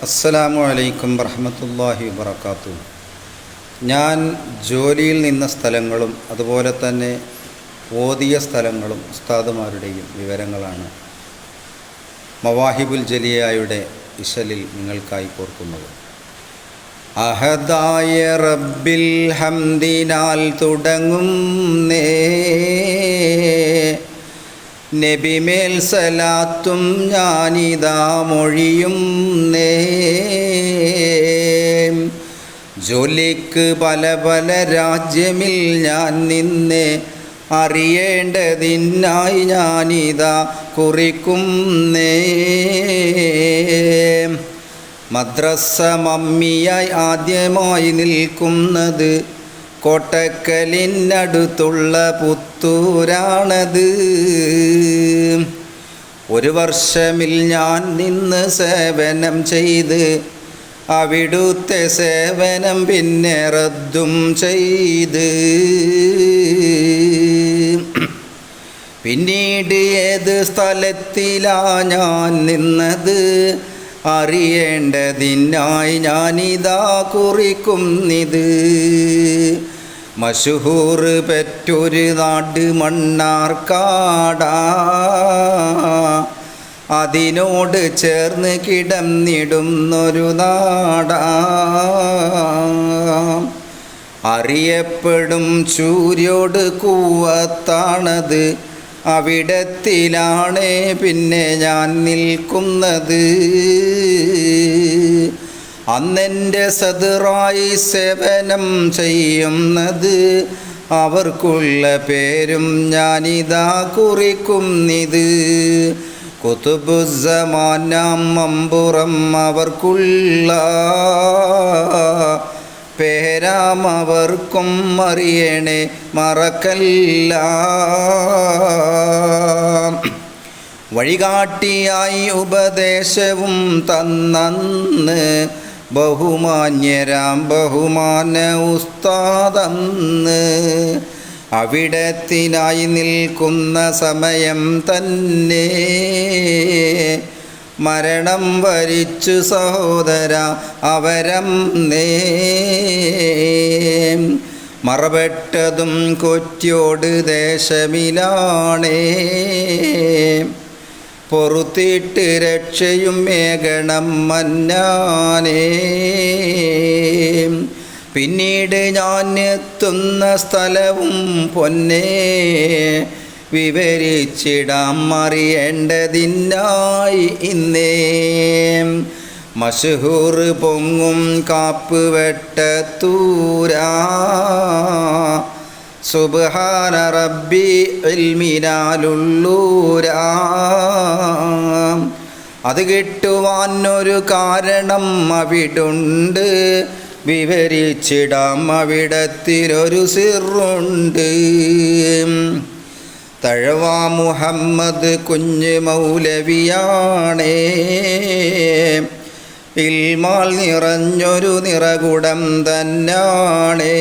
അസ്സലാമു അലൈക്കും വറഹമത്തല്ലാഹി വബർക്കാത്തു ഞാൻ ജോലിയിൽ നിന്ന സ്ഥലങ്ങളും അതുപോലെ തന്നെ ഓതിയ സ്ഥലങ്ങളും ഉസ്താദുമാരുടെയും വിവരങ്ങളാണ് മവാഹിബുൽ ജലിയായുടെ ഇശലിൽ നിങ്ങൾക്കായി കോർക്കുന്നത് അഹദായ റബ്ബിൽ ഹംദിനാൽ തുടങ്ങും നേ നബിമേൽ സലാത്തും ഞാനിതാ മൊഴിയും നേ. ജോലിക്ക് പല പല രാജ്യമിൽ ഞാൻ നിന്നെ അറിയേണ്ടതിനായി ഞാനിതാ കുറിക്കും നേ. മദ്രസ മമ്മിയായി ആദ്യമായി നിൽക്കുന്നത് കോട്ടക്കലിനടുത്തുള്ള പുത്തൂരാണത്. ഒരു വർഷമിൽ ഞാൻ നിന്ന് സേവനം ചെയ്ത് അവിടുത്തെ സേവനം പിന്നെ റദ്ദും ചെയ്ത്. പിന്നീട് ഏത് സ്ഥലത്തിലാ ഞാൻ നിന്നത്? അറിയേണ്ടതിനായി ഞാനിതാ കുറിക്കുന്നിത് മഷുഹൂർ പെറ്റൊരു നാട് മണ്ണാർക്കാടാ അതിനോട് ചേർന്ന് കിടന്നിടുന്നൊരു നാടാ. അറിയപ്പെടും സൂര്യോട് കൂവത്താണത്. അവിടത്തിലാണ് പിന്നെ ഞാൻ നിൽക്കുന്നത്. അന്നെന്റെ സദറായി സേവനം ചെയ്യുന്നത് അവർക്കുള്ള പേരും ഞാനിതാ കുറിക്കുന്നിത്. കുത്തുബുസമാനാം മമ്പുറം അവർക്കുള്ള പേരാം അവർക്കും അറിയണേ മറക്കല്ല. വഴികാട്ടിയായി ഉപദേശവും തന്നന്ന് ബഹുമാന്യരാം ബഹുമാന ഉസ്താദന്ന്. അവിടത്തിനായി നിൽക്കുന്ന സമയം തന്നെ. മരണം വരിച്ചു സഹോദര അവരം നേ. മറപെട്ടതും കൊറ്റിയോട് ദേശമിലാണേ. പൊറുത്തിട്ട് രക്ഷയും മേഘണം മന്നാനേ. പിന്നീട് ഞാൻ എത്തുന്ന സ്ഥലവും പൊന്നേ. വിവരിച്ചിടാം അറിയേണ്ടതിനായി ഇന്നേ. മഷഹൂർ പൊങ്ങും കാപ്പ് വെട്ടത്തൂരാ സുബ്ഹാന റബ്ബി ഇൽമിനാലുള്ളൂരാം. അത് കിട്ടുവാൻ ഒരു കാരണം അവിടുണ്ട്. വിവരിച്ചിടാം അവിടത്തിലൊരു സിറുണ്ട്. തഴവാ മുഹമ്മദ് കുഞ്ഞ് മൗലവിയാണേ. ഇൽമാൽ നിറഞ്ഞൊരു നിറകുടം തന്നാണേ.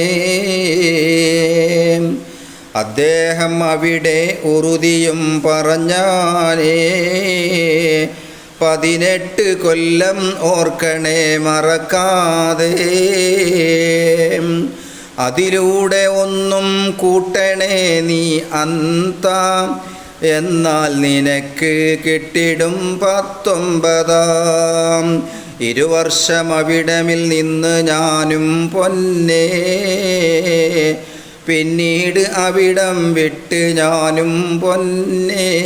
അദ്ദേഹം അവിടെ ഉറുതിയും പറഞ്ഞാനേ പതിനെട്ട് കൊല്ലം ഓർക്കണേ മറക്കാതെ. അതിലൂടെ ഒന്നും കൂട്ടണേ നീ അന്ത. എന്നാൽ നിനക്ക് കിട്ടിടും പത്തൊമ്പതാം. ഇരുവർഷം അവിടമിൽ നിന്ന് ഞാനും പൊന്നേ. പിന്നീട് അവിടം വിട്ട് ഞാനും പൊന്നേ.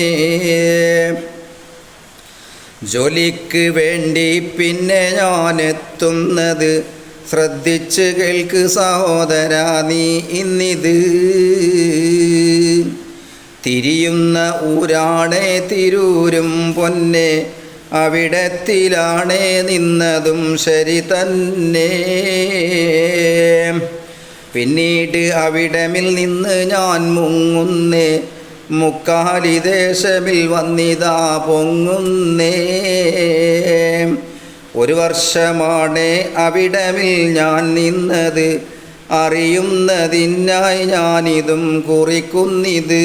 ജോലിക്ക് വേണ്ടി പിന്നെ ഞാനെത്തുന്നത് ശ്രദ്ധിച്ച് കേൾക്ക് സഹോദര നീ ഇന്നിത്. തിരിയുന്ന ഊരാണേ തിരൂരും പൊന്നെ. അവിടത്തിലാണേ നിന്നതും ശരി തന്നെ. പിന്നീട് അവിടമിൽ നിന്ന് ഞാൻ മുങ്ങുന്നേ മുക്കാലി ദേശമിൽ വന്നിതാ പൊങ്ങുന്നേ. ഒരു വർഷമാണ് അവിടമിൽ ഞാൻ നിന്നത് അറിയുന്നതിനായി ഞാനിതും കുറിക്കുന്നിത്.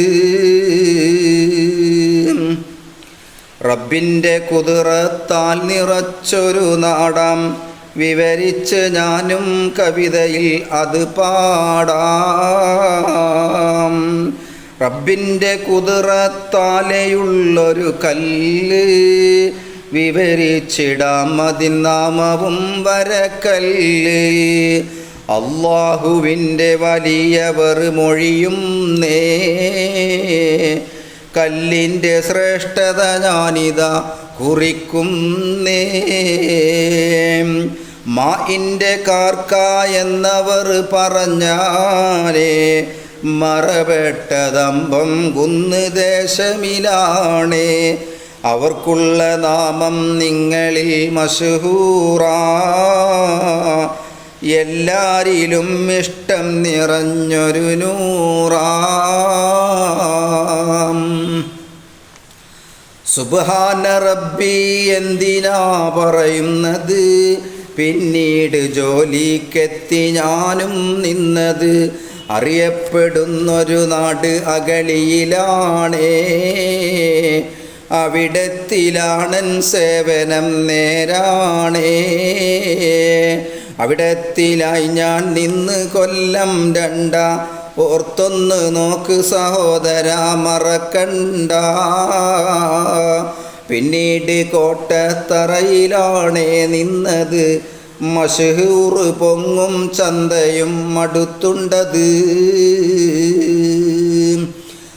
റബ്ബിന്റെ കുതിറത്താൽ നിറച്ചൊരു നാടാം. വിവരിച്ച് ഞാനും കവിതയിൽ അത് പാടാം. റബ്ബിന്റെ കുതിറത്താലെയുള്ളൊരു കല്ല് വിവരിച്ചിടാം അതിൻ നാമവും വരക്കല്ല്. അള്ളാഹുവിന്റെ വലിയവർ മൊഴിയും നേ കല്ലിന്റെ ശ്രേഷ്ഠത ഞാനിതാ കുറിക്കുന്നേ. ഇന്റെ കാർക്ക എന്നവർ പറഞ്ഞാലേ മറപെട്ടതമ്പം കുന്ന് ദേശമിലാണേ. അവർക്കുള്ള നാമം നിങ്ങളിൽ മഷഹൂറാ എല്ലാരിലും ഇഷ്ടം നിറഞ്ഞൊരു നൂറാം. സുബാന റബ്ബി എന്തിനാ പറയുന്നത്? പിന്നീട് ജോലിക്കെത്തി ഞാനും നിന്നത്. അറിയപ്പെടുന്നൊരു നാട് അകലിയിലാണേ അവിടത്തിലാണൻ സേവനം നേരാണേ. അവിടത്തിലായി ഞാൻ നിന്ന് കൊല്ലം രണ്ട. ഓർത്തൊന്ന് നോക്ക് സഹോദര മറക്കണ്ട. പിന്നീട് കോട്ടത്തറയിലാണേ നിന്നത്. മഷഹൂർ പൊങ്ങും ചന്തയും അടുത്തുണ്ടത്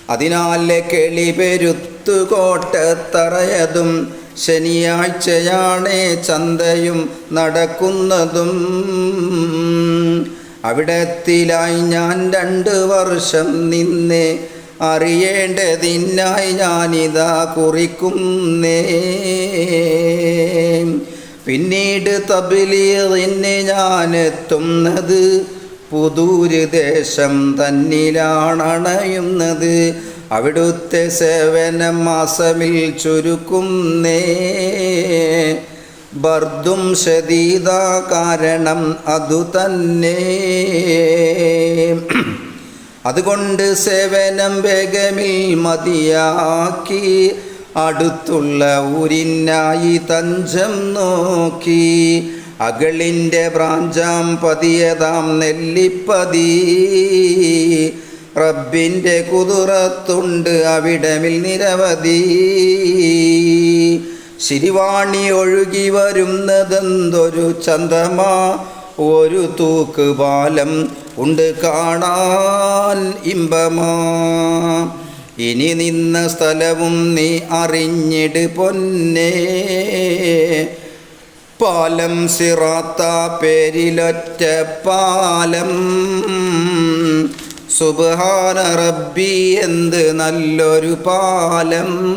അതിനാൽ കെളി പെരുത്തു കോട്ടത്തറയതും ശനിയാഴ്ചയാണേ ചന്തയും നടക്കുന്നതും. അവിടത്തിലായി ഞാൻ രണ്ട് വർഷം നിന്നെ അറിയേണ്ടതിനായി ഞാനിതാ കുറിക്കുന്നേ. പിന്നീട് തബിലിയതിന് ഞാനെത്തുന്നത് പുതൂര് ദേശം തന്നിലാണണയുന്നത്. അവിടുത്തെ സേവനം മാസമിൽ ചുരുക്കുന്നേ. ബർദും ശതീത കാരണം അതു തന്നെ. അതുകൊണ്ട് സേവനം വേഗമിൽ മതിയാക്കി. അടുത്തുള്ള ഊരിനായി തഞ്ചം നോക്കി. അകളിന്റെ ബ്രാഞ്ചാം പതിയതാം നെല്ലിപ്പതി. റബ്ബിന്റെ കുതിറത്തുണ്ട് അവിടമിൽ നിരവധി. ശിരിവാണി ഒഴുകി വരുന്നതെന്തൊരു ചന്തമാ ഒരു തൂക്ക് ബാലം ഉണ്ട് കാണാൻ ഇമ്പമാ. ഇനി നിന്ന സ്ഥലവും നീ അറിഞ്ഞിട് പൊന്നേ. പാലം സിറാത്ത പേരിലൊറ്റ പാലം. സുബഹാന റബ്ബി എന്ത് നല്ലൊരു പാലം.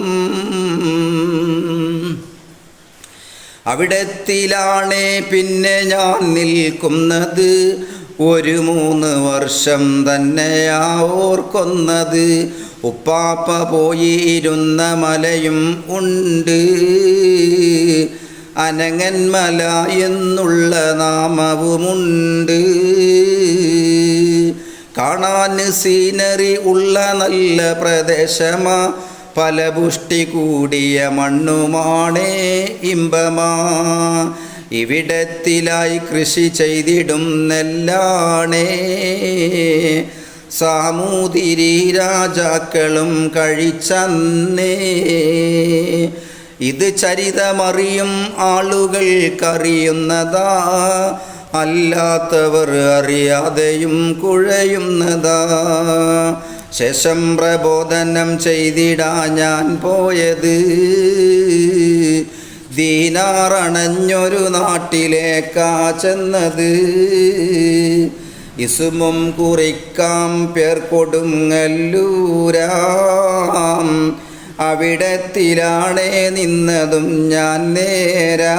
അവിടത്തിലാണേ പിന്നെ ഞാൻ നിൽക്കുന്നത്. ഒരു മൂന്ന് വർഷം തന്നെയാ ഓർക്കുന്നത്. ഉപ്പാപ്പ പോയിരുന്ന മലയും ഉണ്ട്. അനങ്ങന്മല എന്നുള്ള നാമവുമുണ്ട്. കാണാൻ സീനറി ഉള്ള നല്ല പ്രദേശമാ. പല പുഷ്ടി കൂടിയ മണ്ണുമാണേ ഇമ്പമാ. ഇവിടത്തിലായി കൃഷി ചെയ്തിടും നെല്ലാണേ. സാമൂതിരി രാജാക്കളും കഴിച്ചന്നേ. ഇത് ചരിതമറിയും ആളുകൾക്കറിയുന്നതാ. അല്ലാത്തവർ അറിയാതെയും കുഴയുന്നതാ. ശേഷം പ്രബോധനം ചെയ്തിടാ ഞാൻ പോയത്. ദീനാറണഞ്ഞൊരു നാട്ടിലേക്കാ ചെന്നത്. ഇസുമും കുറിക്കാം പേർ കൊടുങ്ങല്ലൂരാം അവിടത്തിലാണേ നിന്നതും ഞാൻ നേരാ.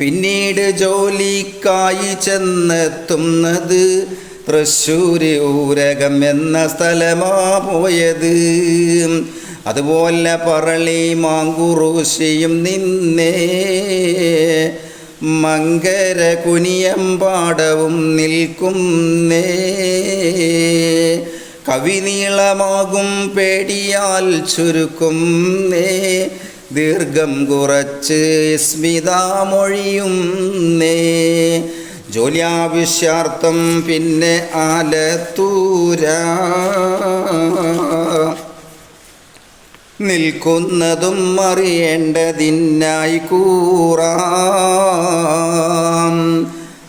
പിന്നീട് ജോലിക്കായി ചെന്നെത്തുന്നത് തൃശ്ശൂര് ഊരകം എന്ന സ്ഥലമാ പോയത്. അതുപോലെ പറളി മാങ്കുറൂശിയും നിന്നേ മങ്കര കുനിയമ്പാടവും നിൽക്കുന്നേ. കവിനീളമാകും പേടിയാൽ ചുരുക്കുന്നേ. ദീർഘം കുറച്ച് സ്മിതാമൊഴിയും നേ ജോലിയാവശ്യാർത്ഥം പിന്നെ ആലത്തൂര നിൽക്കുന്നതും അറിയേണ്ടതിനായി കൂറാം.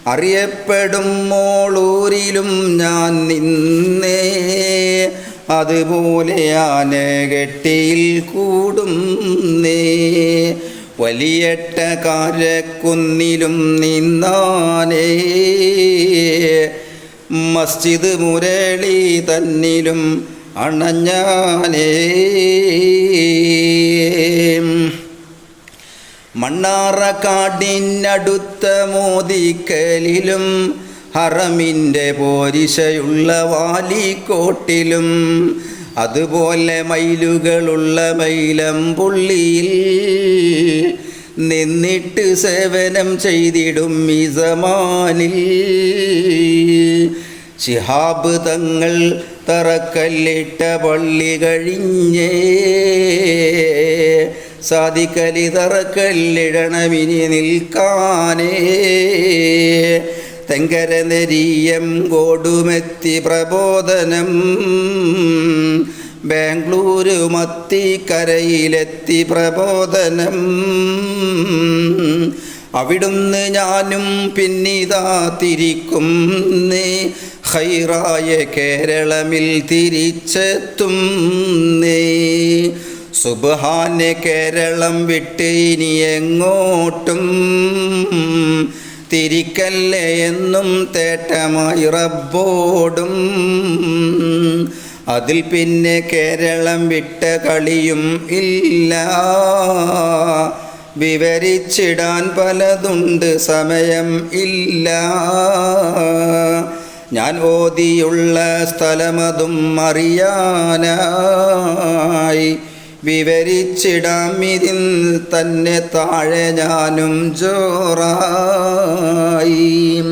അറിയപ്പെടും മോളൂരിലും ഞാൻ നിന്നേ. അതുപോലെ ആനകെട്ടിയിൽ കൂടും നേ. വലിയട്ട കാരക്കുന്നിലും നിന്നാനേ. മസ്ജിദ് മുരളി തന്നിലും അണഞ്ഞാനേ. മണ്ണാറക്കാടിനടുത്ത മോദിക്കലിലും ഹറമിന്റെ പോരിശയുള്ള വാലിക്കോട്ടിലും അതുപോലെ മയിലുകളുള്ള മൈലം പുള്ളിയിൽ നിന്നിട്ട് സേവനം ചെയ്തിടും മിസമാനിൽ. ശിഹാബ് തങ്ങൾ തറക്കല്ലിട്ട പള്ളി കഴിഞ്ഞേ. സാധിക്കലി തറക്കല്ലിടണമിനി നിൽക്കാനേ. തെങ്കര നെരിയം കോടുമെത്തി പ്രബോധനം. ബാംഗ്ലൂരു മത്തിക്കരയിലെത്തി പ്രബോധനം. അവിടുന്ന് ഞാനും പിന്നിതാ തിരിക്കും നേ ഹൈറായ കേരളമിൽ തിരിച്ചെത്തും നേ സുബാന്യ കേരളം വിട്ട് ഇനി എങ്ങോട്ടും. തിരിക്കല്ലേ എന്നും തേട്ടമായി റബ്ബോടും. അതിൽ പിന്നെ കേരളം വിട്ട കളിയും ഇല്ല. വിവരിച്ചിടാൻ പലതുണ്ട് സമയം ഇല്ല. ഞാൻ ഓതിയുള്ള സ്ഥലമതും അറിയാനായി. വിവരിച്ചിടാം ഇതിൽ തന്നെ താഴെ ഞാനും ജോറായി.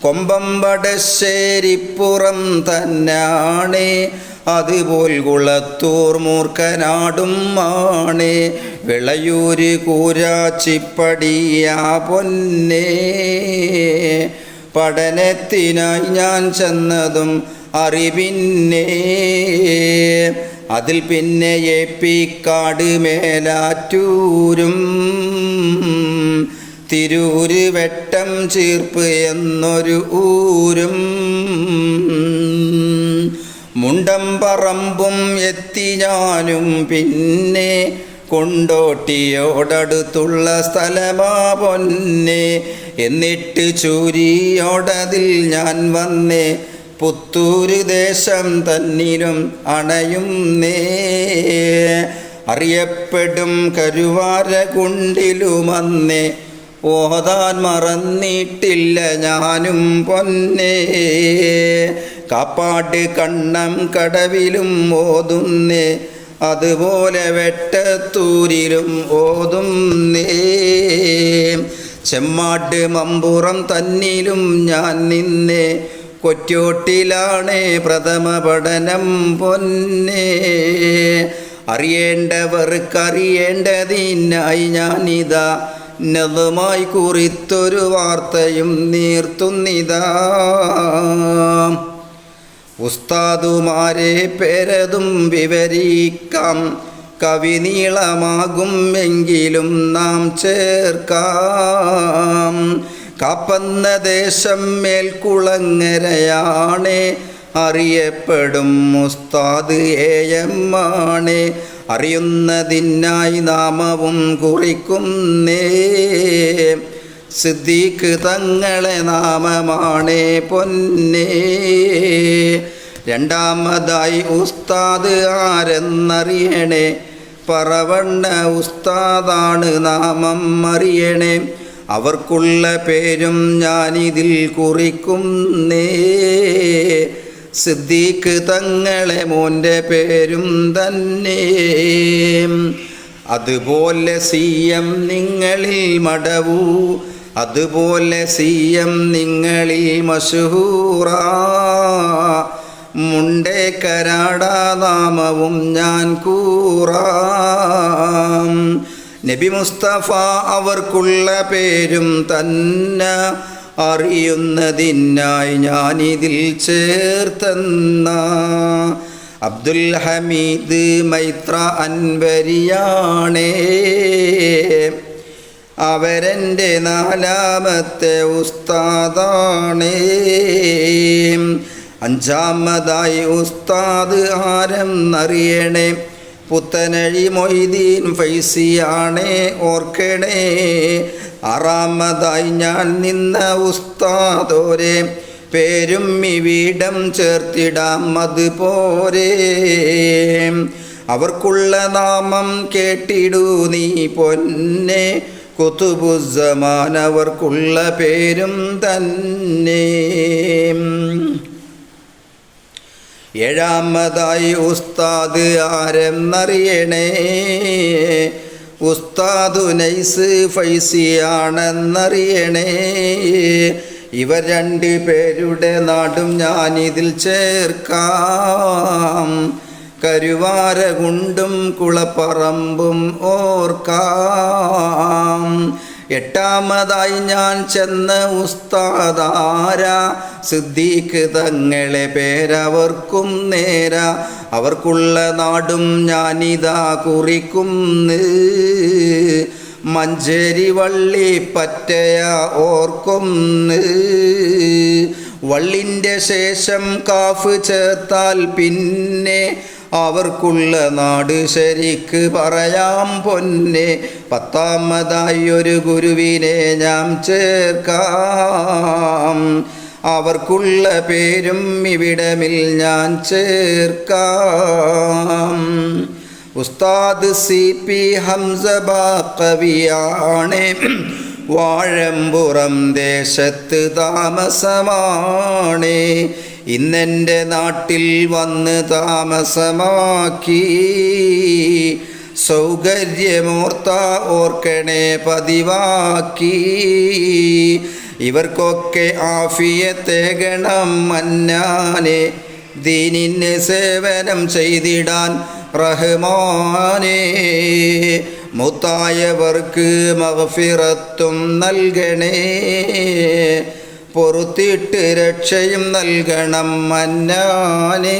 കൊമ്പം വടശ്ശേരിപ്പുറം തന്നാണ് അതുപോൽ കുളത്തൂർ മൂർക്കനാടും ആണ്. വിളയൂര് കൂരാച്ചിപ്പടിയാ പൊന്നേ. പഠനത്തിനായി ഞാൻ ചെന്നതും അറിവിന്നേ. അതിൽ പിന്നെ ഏപ്പിക്കാട് മേലാറ്റൂരും. തിരൂര് വെട്ടം ചീർപ്പ് എന്നൊരു ഊരും. മുണ്ടം പറമ്പും എത്തി ഞാനും പിന്നെ കൊണ്ടോട്ടിയോടടുത്തുള്ള സ്ഥലമാ പൊന്നെ. എന്നിട്ട് ചൂരിയോടതിൽ ഞാൻ വന്നേ. പുത്തൂര് ദേശം തന്നിലും അണയും നേ. അറിയപ്പെടും കരുവാര കുണ്ടിലുമന്നേ. ഓതാൻ മറന്നിട്ടില്ല ഞാനും പൊന്നേ. കാപ്പാട് കണ്ണം കടവിലും ഓതുന്നേ. അതുപോലെ വെട്ടത്തൂരിലും ഓതുന്നേ. ചെമ്മാട്ട് മമ്പുറം തന്നിലും ഞാൻ നിന്നേ. കൊറ്റോട്ടിലാണേ പ്രഥമ പഠനം പൊന്നേ. അറിയേണ്ടവർക്കറിയേണ്ടതിനായി ഞാനിതാ നതുമായി കുറിത്തൊരു വാർത്തയും നീർത്തുന്നിതാ. ഉസ്താദുമാരെ പേരതും വിവരിക്കാം. കവി നീളമാകും എങ്കിലും നാം ചേർക്കാം. കാപ്പന്ന ദേശം മേൽക്കുളങ്ങരയാണ് അറിയപ്പെടും മുസ്താദ് ഏയമ്മാണേ. അറിയുന്നതിനായി നാമവും കുറിക്കുന്നേ. സിദ്ദീഖ് തങ്ങളെ നാമമാണേ പൊന്നേ. രണ്ടാമതായി ഉസ്താദ് ആരെന്നറിയണേ? പറവണ്ണ ഉസ്താദാണ് നാമം അറിയണേ. അവർക്കുള്ള പേരും ഞാനിതിൽ കുറിക്കുന്നേ. സിദ്ദീഖ് തങ്ങളെ മോന്റെ പേരും തന്നെ. അതുപോലെ സി എം നിങ്ങളിൽ മടവൂ. അതുപോലെ സി എം നിങ്ങളിൽ മഷഹൂറ മുണ്ടേ കരാടാ നാമവും ഞാൻ കൂറാം. നബി മുസ്തഫ അവർക്കുള്ള പേരും തന്നെ അറിയുന്നതിനായി ഞാനിതിൽ ചേർത്തെന്ന. അബ്ദുൽ ഹമീദ് മൈത്ര അൻവരിയാണേ. അവരെന്റെ നാലാമത്തെ ഉസ്താദാണേ. അഞ്ചാമതായി ഉസ്താദ് ആരെന്നറിയണേ? പുത്തനഴി മൊയ്തീൻ ഫൈസിയാണേ ഓർക്കണേ. ആറാമതായി ഞാൻ നിന്ന ഉസ്താദോരെ പേരും ഈ ഇവിടം ചേർത്തിടാം അതുപോരെ അവർക്കുള്ള നാമം കേട്ടിടൂ നീ പൊന്നെ കുത്തുബുസമാൻ അവർക്കുള്ള പേരും തന്നെ. ഏഴാമതായി ഉസ്താദ് ആരെന്നറിയണേ? ഉസ്താദു നൈസ് ഫൈസിയാണെന്നറിയണേ? ഇവർ രണ്ട് പേരുടെ നാടും ഞാനിതിൽ ചേർക്കാം. കരുവാരകുണ്ടും കുളപ്പറമ്പും ഓർക്കാം. എട്ടാമതായി ഞാൻ ചെന്ന് ഉസ്താദാര സിദ്ദീഖ് തങ്ങളെ പേരവർക്കും നേര. അവർക്കുള്ള നാടും ഞാനിതാ കുറിക്കും മഞ്ചേരി വള്ളി പറ്റയ ഓർക്കും വള്ളിന്റെ ശേഷം കാഫ് ചേർത്താൽ പിന്നെ അവർക്കുള്ള നാട് ശരിക്ക് പറയാം പൊന്നെ. പത്താമതായി ഒരു ഗുരുവിനെ ഞാൻ ചേർക്കാം. അവർക്കുള്ള പേരും ഇവിടമിൽ ഞാൻ ചേർക്കാം. ഉസ്താദ് സി പി ഹംസ ബാക്കവിയാണ്. വാഴമ്പുറം ദേശത്ത് താമസമാണ്. ഇന്നെന്റെ നാട്ടിൽ വന്ന് താമസമാക്കി. സൗകര്യമോർത്ത ഓർക്കണേ പതിവാക്കി. ഇവർക്കൊക്കെ ആഫിയത്തേകണം മന്നാനെ ദീനിന് സേവനം ചെയ്തിടാൻ റഹ്മാനെ. മുത്തായവർക്ക് മഹഫിറത്തും നൽകണേ. പൊറുത്തിട്ട് രക്ഷയും നൽകണം മന്നാനേ.